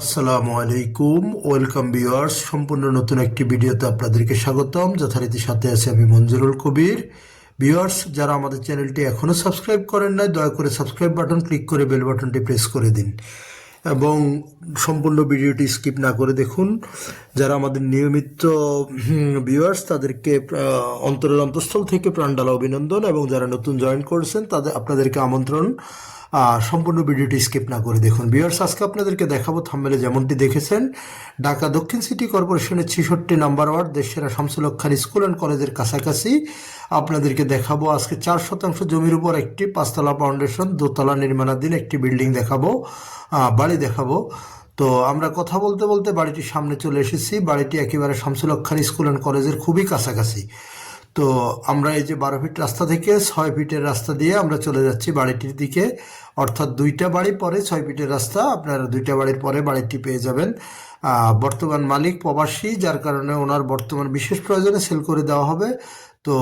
আসসালামু আলাইকুম welcome viewers, সম্পূর্ণ নতুন একটি ভিডিওতে আপনাদেরকে স্বাগতম। যথারীতি সাথে আছে আমি মঞ্জুরুল কবির। ভিউয়ার্স, যারা আমাদের চ্যানেলটি এখনও সাবস্ক্রাইব করেন নাই, দয়া করে সাবস্ক্রাইব বাটন ক্লিক করে বেল বাটনটি প্রেস করে দিন। এবং সম্পূর্ণ ভিডিওটি স্কিপ না করে দেখুন। যারা আমাদের নিয়মিত ভিউয়ার্স, তাদেরকে অন্তরের অন্তঃস্থল থেকে প্রাণডালা অভিনন্দন। এবং যারা নতুন জয়েন করেছেন, তাদের, আপনাদেরকে আমন্ত্রণ। সম্পূর্ণ ভিডিওটি স্কিপ না করে দেখুন। ভিউয়ার্স, আজকে আপনাদেরকে দেখাবো থাম্বেলে যেমনটি দেখেছেন, ঢাকা দক্ষিণ সিটি কর্পোরেশনের ছেষট্টি নাম্বার ওয়ার্ড দেশের শামসুল খান স্কুল অ্যান্ড কলেজের কাছাকাছি আপনাদেরকে দেখাবো আজকে চার শতাংশ জমির উপর একটি পাঁচতলা ফাউন্ডেশন, দোতলা নির্মাণাধীন একটি বিল্ডিং দেখাবো বাড়ি দেখাবো। তো আমরা কথা বলতে বলতে বাড়িটির সামনে চলে এসেছি। বাড়িটি একেবারে শামসুল খান স্কুল অ্যান্ড কলেজের খুবই কাছাকাছি। তো আমরা এই যে বারো ফিট রাস্তা থেকে ছয় ফিটের রাস্তা দিয়ে আমরা চলে যাচ্ছি বাড়িটির দিকে। অর্থাৎ দুইটা বাড়ি পরে ছয় ফিটের রাস্তা, আপনারা দুইটা বাড়ির পরে বাড়িটি পেয়ে যাবেন। বর্তমান মালিক প্রবাসী, যার কারণে ওনার বর্তমান বিশেষ প্রয়োজনে সেল করে দেওয়া হবে। তো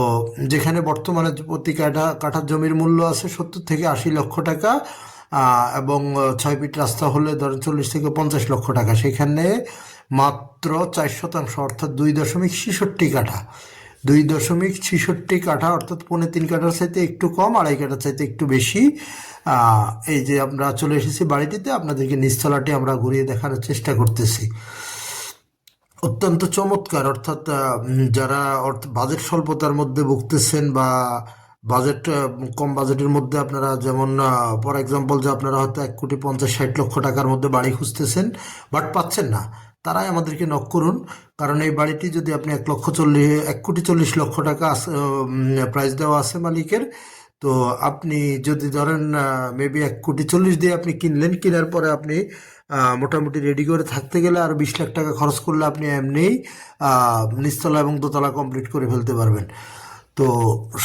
যেখানে বর্তমানে প্রতি কাঠা কাঠার জমির মূল্য আছে সত্তর থেকে আশি লক্ষ টাকা এবং ছয় ফিট রাস্তা হলে ধরেন চল্লিশ থেকে পঞ্চাশ লক্ষ টাকা। সেখানে মাত্র চার শতাংশ, অর্থাৎ দুই দশমিক ছেষট্টি কাঠা। দুই দশমিক ছেষট্টি কাঠা, অর্থাৎ পৌনে তিন কাঠার চাইতে একটু কম, আড়াই কাঠার চাইতে একটু বেশি। এই যে আমরা চলে এসেছি বাড়িটিতে, আপনাদেরকে নিচতলাটি আমরা ঘুরিয়ে দেখানোর চেষ্টা করতেছি। অত্যন্ত চমৎকার, অর্থাৎ যারা বাজেট স্বল্পতার মধ্যে ভুগতেছেন বা বাজেট কম বাজেটের মধ্যে আপনারা যেমন ফর এক্সাম্পল যে আপনারা হয়তো এক কোটি পঞ্চাশ ষাট লক্ষ টাকার মধ্যে বাড়ি খুঁজতেছেন, বাট পাচ্ছেন না। তারাই আমাদেরকে নক করুন। কারণ এই বাড়িটি যদি আপনি এক লক্ষ চল্লিশ, এক কোটি চল্লিশ লক্ষ টাকা প্রাইস দেওয়া আছে মালিকের, তো আপনি যদি ধরেন মেবি এক কোটি চল্লিশ দিয়ে আপনি কিনলেন, কেনার পরে আপনি মোটামুটি রেডি করে থাকতে গেলে আর বিশ লাখ টাকা খরচ করলে আপনি এমনিই নিচতলা এবং দোতলা কমপ্লিট করে ফেলতে পারবেন। তো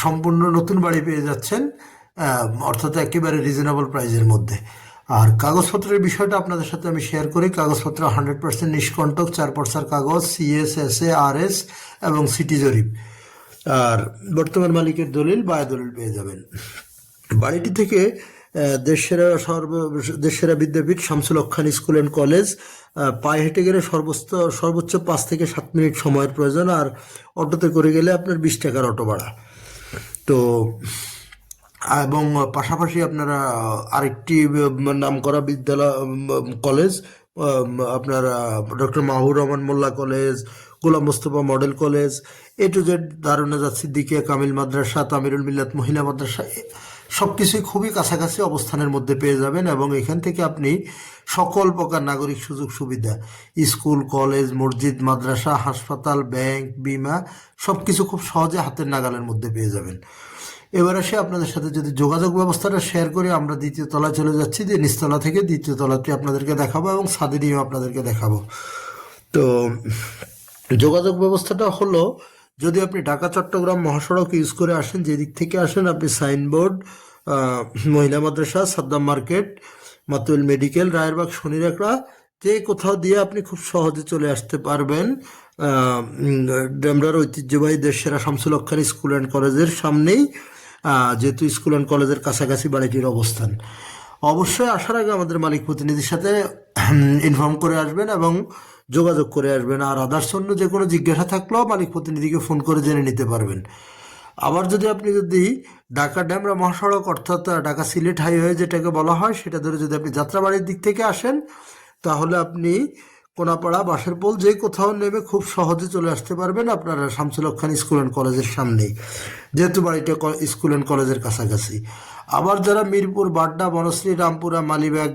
সম্পূর্ণ নতুন বাড়ি পেয়ে যাচ্ছেন অর্থাৎ একেবারে রিজনেবল প্রাইজের মধ্যে। আর কাগজপত্রের বিষয়টা আপনাদের সাথে আমি শেয়ার করি। কাগজপত্র হান্ড্রেড পার্সেন্ট নিষ্কণ্টক চার পর্সার কাগজ CS S A R S এবং সিটি জরিপ। আর বর্তমান মালিকের দলিল, বায় দলিল পেয়ে যাবেন। বাড়িটি থেকে দেশসেরা সর্ব, দেশসেরা বিদ্যাপীঠ, Shamsul Haque Khan school and college পায়ে হেঁটে গেলে সর্বোচ্চ সর্বোচ্চ পাঁচ থেকে সাত মিনিট সময়ের প্রয়োজন, আর অটোতে করে গেলে আপনার বিশ টাকার অটো ভাড়া। তো এবং পাশাপাশি আপনারা আরেকটি নাম করা বিদ্যালয় কলেজ আপনার doctor Mahur Rahman Molla college Golam Mostafa model college A to Z Darunnajat Siddiqia, Kamil Madrasa, Tamirul Millat Mohila Madrasa সব কিছুই খুবই কাছাকাছি অবস্থানের মধ্যে পেয়ে যাবেন এবং এখান থেকে আপনি সকল প্রকার নাগরিক সুযোগ সুবিধা, স্কুল কলেজ মসজিদ, মাদ্রাসা, হাসপাতাল ব্যাংক বিমা সব কিছু খুব সহজে হাতের নাগালের মধ্যে পেয়ে যাবেন। এবার আসে আপনাদের সাথে যদি যোগাযোগ ব্যবস্থাটা শেয়ার করে আমরা দ্বিতীয় তলায় চলে যাচ্ছি, যে নিচতলা থেকে দ্বিতীয় তলাটি আপনাদেরকে দেখাবো এবং ছাদেরিও আপনাদেরকে দেখাবো। তো, যোগাযোগ ব্যবস্থাটা হলো, যদি আপনি ঢাকা, চট্টগ্রাম মহাসড়ক ইউজ করে আসেন যে দিক থেকে আসেন আপনি signboard Mohila Madrasa, Saddam market Matuail medical, Rayerbag Shonirakhra যে কোথাও দিয়ে আপনি খুব সহজে চলে আসতে পারবেন। ডেমরার ঐতিহ্যবাহী দেশেরা শামসুল হক খান স্কুল অ্যান্ড কলেজের সামনেই। যেহেতু স্কুল অ্যান্ড কলেজের কাছাকাছি বাড়িটির অবস্থান। অবশ্যই আসার আগে আমাদের মালিক প্রতিনিধির সাথে ইনফর্ম করে আসবেন এবং যোগাযোগ করে আসবেন। আর আদার্স অন্য যে কোনো জিজ্ঞাসা থাকলেও মালিক প্রতিনিধিকে ফোন করে জেনে নিতে পারবেন। আবার যদি আপনি যদি ঢাকা ড্যামরা মহাসড়ক, অর্থাৎ ঢাকা সিলেট হাইওয়ে যেটাকে বলা হয়, সেটা ধরে যদি আপনি যাত্রাবাড়ির দিক থেকে আসেন, তাহলে আপনি কোনাপাড়া বাসের পোল যে কোথাও নেবে খুব সহজে চলে আসতে পারবেন আপনারা শামসুল খান স্কুল অ্যান্ড কলেজের সামনেই, যেহেতু বাড়িটা স্কুল অ্যান্ড কলেজের কাছাকাছি। আবার যারা মিরপুর, বাড্ডা, বনশ্রী, রামপুরা, মালিবাগ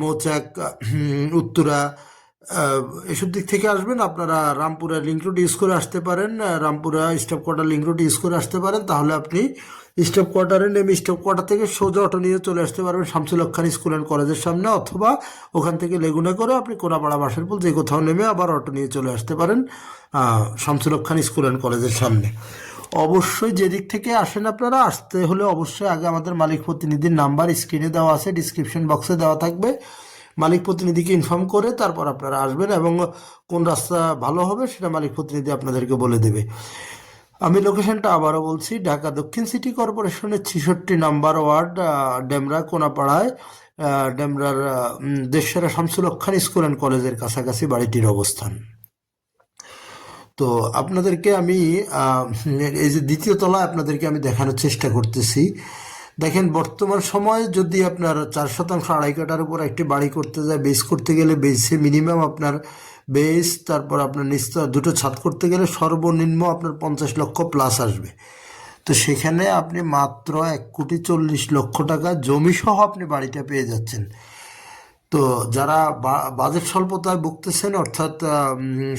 মৌচাক উত্তরা এসব দিক থেকে আসবেন, আপনারা রামপুরা লিঙ্ক রোড ইউজ করে আসতে পারেন Rampura stop quarter link road use করে আসতে পারেন, তাহলে আপনি স্টপ কোয়ার্টারে নেমে স্টপ কোয়ার্টার থেকে সোজা অটো নিয়ে চলে আসতে পারবেন শামসুল স্কুল অ্যান্ড কলেজের সামনে, অথবা ওখান থেকে লেগুনা করে আপনি কোনাপাড়া বাসের পুল যে কোথাও নেমে আবার অটো নিয়ে চলে আসতে পারেন শামসুল স্কুল অ্যান্ড কলেজের সামনে। অবশ্যই যেদিক থেকে আসেন আপনারা, আসতে হলে অবশ্যই আগে আমাদের মালিক প্রতিনিধির নাম্বার স্ক্রিনে দেওয়া আছে ডিসক্রিপশন বক্সে দেওয়া থাকবে। মালিক প্রতিনিধিকে ইনফর্ম করে তারপর আপনারা আসবেন এবং কোন রাস্তা ভালো হবে সেটা মালিক প্রতিনিধি আপনাদেরকে বলে দেবে। আমি লোকেশনটা আবারও বলছি, ঢাকা দক্ষিণ সিটি কর্পোরেশনের ছেষট্টি নাম্বার ওয়ার্ড ডেমরা কোনাপাড়ায় ডেমরার দেশসেরা শামসুল স্কুল অ্যান্ড কলেজের কাছাকাছি বাড়িটির অবস্থান। তো আপনাদেরকে আমি এই যে দ্বিতীয় তলায় আপনাদেরকে আমি দেখানোর চেষ্টা করতেছি। দেখেন, বর্তমান সময়ে যদি আপনার চার শতাংশ, আড়াই কাটার উপর একটি বাড়ি করতে যায়, বেস করতে গেলে বেসে মিনিমাম আপনার বেস, তারপর আপনার নিস্তর দুটো ছাদ করতে গেলে সর্বনিম্ন আপনার পঞ্চাশ লক্ষ প্লাস আসবে। তো সেখানে আপনি মাত্র এক কোটি চল্লিশ লক্ষ টাকা জমি সহ আপনি বাড়িটা পেয়ে যাচ্ছেন। তো যারা বাজেট স্বল্পতায় ভুগতেছেন, অর্থাৎ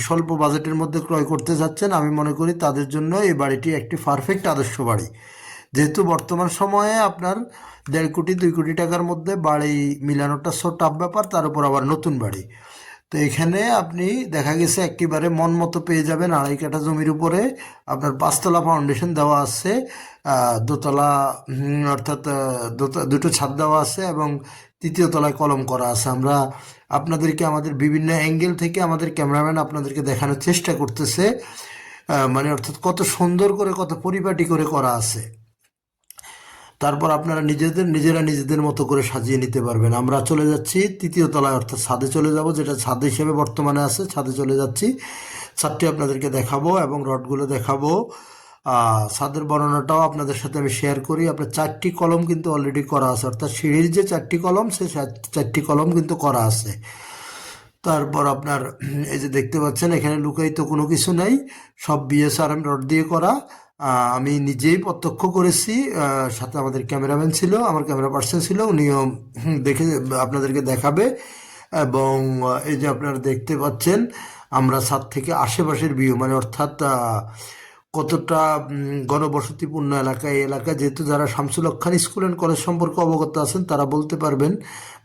স্বল্প বাজেটের মধ্যে ক্রয় করতে যাচ্ছেন, আমি মনে করি তাদের জন্য এই বাড়িটি একটি পারফেক্ট আদর্শ বাড়ি। যেহেতু বর্তমান সময়ে আপনার দেড় কোটি, দুই কোটি টাকার মধ্যে বাড়ি মিলানোটা সো টাফ ব্যাপার, তার উপর আবার নতুন বাড়ি। তো এখানে আপনি দেখা গেছে একেবারে মন মতো পেয়ে যাবেন আড়াই কাঠা জমির উপরে। আপনার পাঁচতলা ফাউন্ডেশন দেওয়া আছে দোতলা অর্থাৎ দুটো ছাদ দেওয়া আছে এবং তৃতীয় তলায় কলম করা আছে। আমরা আপনাদেরকে আমাদের বিভিন্ন অ্যাঙ্গেল থেকে আমাদের ক্যামেরাম্যান আপনাদেরকে দেখানোর চেষ্টা করতেছে। মানে অর্থাৎ কত সুন্দর করে, কত পরিপাটি করে করা আছে। তারপর আপনারা নিজেদের, নিজেরা নিজেদের মতো করে সাজিয়ে নিতে পারবেন। আমরা চলে যাচ্ছি তৃতীয় তলায়, অর্থাৎ ছাদে চলে যাব, যেটা ছাদ হিসেবে বর্তমানে আছে। ছাদে চলে যাচ্ছি। ছাদটি আপনাদেরকে দেখাবো এবং রডগুলো দেখাবো। ছাদের বর্ণনাটাও আপনাদের সাথে আমি শেয়ার করি। আপনার চারটি কলম কিন্তু অলরেডি করা আছে, অর্থাৎ সিঁড়ির যে চারটি কলম সে চার- চারটি কলম কিন্তু করা আছে। তারপর আপনার, এই যে দেখতে পাচ্ছেন, এখানে লুকায়িত কোনো কিছু নাই। সব বিএসআরএম রড দিয়ে করা। আমি নিজেই প্রত্যক্ষ করেছি সাথে আমাদের ক্যামেরাম্যান ছিল, আমার ক্যামেরা পার্সন ছিল, উনিও দেখে, আপনাদেরকে দেখাবে। এবং এই যে আপনারা দেখতে পাচ্ছেন, আমরা ছাদ থেকে আশেপাশের ভিউ মানে অর্থাৎ কতটা গণবসতিপূর্ণ এলাকা, এই এলাকা, যেহেতু যারা Shamsul Khan school and college সম্পর্কে অবগত আছেন, তারা বলতে পারবেন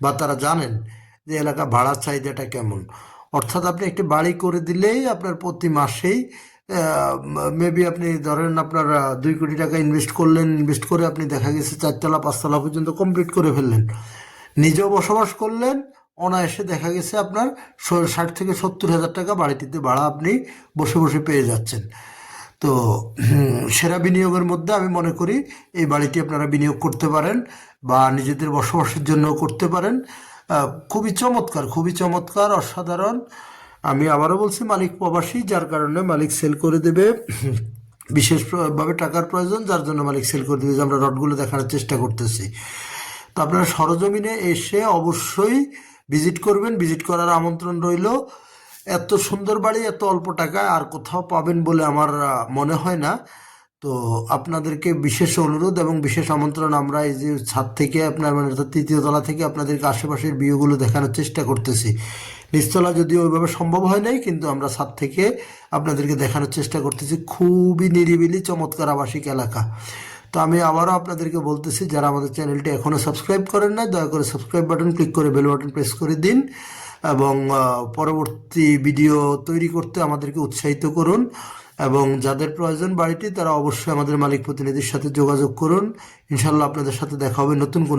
বা তারা জানেন যে এলাকা ভাড়ার চাহিদাটা কেমন। অর্থাৎ আপনি একটি বাড়ি করে দিলেই আপনার প্রতি মাসেই মেবি আপনি ধরেন আপনার দুই কোটি টাকা ইনভেস্ট করলেন ইনভেস্ট করে আপনি দেখা গেছে চারতলা, পাঁচতলা পর্যন্ত কমপ্লিট করে ফেললেন। নিজেও বসবাস করলেন, অনায়াসে দেখা গেছে আপনার ষাট থেকে সত্তর হাজার টাকা বাড়িটিতে ভাড়া আপনি বসে বসে পেয়ে যাচ্ছেন। তো সেরা বিনিয়োগের মধ্যে আমি মনে করি এই বাড়িটি আপনারা বিনিয়োগ করতে পারেন বা নিজেদের বসবাসের জন্য করতে পারেন। খুবই চমৎকার খুবই চমৎকার, অসাধারণ। আমি আবারও বলছি, মালিক প্রবাসী, যার কারণে মালিক সেল করে দেবে। বিশেষভাবে টাকার প্রয়োজন, যার জন্য মালিক সেল করে দেবে, যে আমরা রডগুলো দেখানোর চেষ্টা করতেছি। তো আপনারা সরজমিনে এসে অবশ্যই ভিজিট করবেন। ভিজিট করার আমন্ত্রণ রইল। এত সুন্দর বাড়ি, এত অল্প টাকায় আর কোথাও পাবেন বলে আমার মনে হয় না। তো আপনাদেরকে বিশেষ অনুরোধ এবং বিশেষ আমন্ত্রণ, আমরা এই যে ছাদ থেকে আপনার মানে তৃতীয় তলা থেকে আপনাদেরকে আশেপাশের ভিউগুলো দেখানোর চেষ্টা করতেছি। নিচতলা যদিও ওইভাবে সম্ভব হয় নাই, কিন্তু আমরা ছাদ থেকে আপনাদেরকে দেখানোর চেষ্টা করতেছি। খুবই নিরিবিলি, চমৎকার আবাসিক এলাকা। তো আমি আবারও আপনাদেরকে বলতেছি, যারা আমাদের চ্যানেলটি এখনও সাবস্ক্রাইব করেন না দয়া করে সাবস্ক্রাইব বাটন, ক্লিক করে বেল বাটন প্রেস করে দিন এবং পরবর্তী ভিডিও তৈরি করতে আমাদেরকে উৎসাহিত করুন এবং যাদের প্রয়োজন বাড়িটি, তারা অবশ্যই আমাদের মালিক প্রতিনিধির সাথে যোগাযোগ করুন। ইনশাল্লাহ আপনাদের সাথে দেখা হবে নতুন কোনো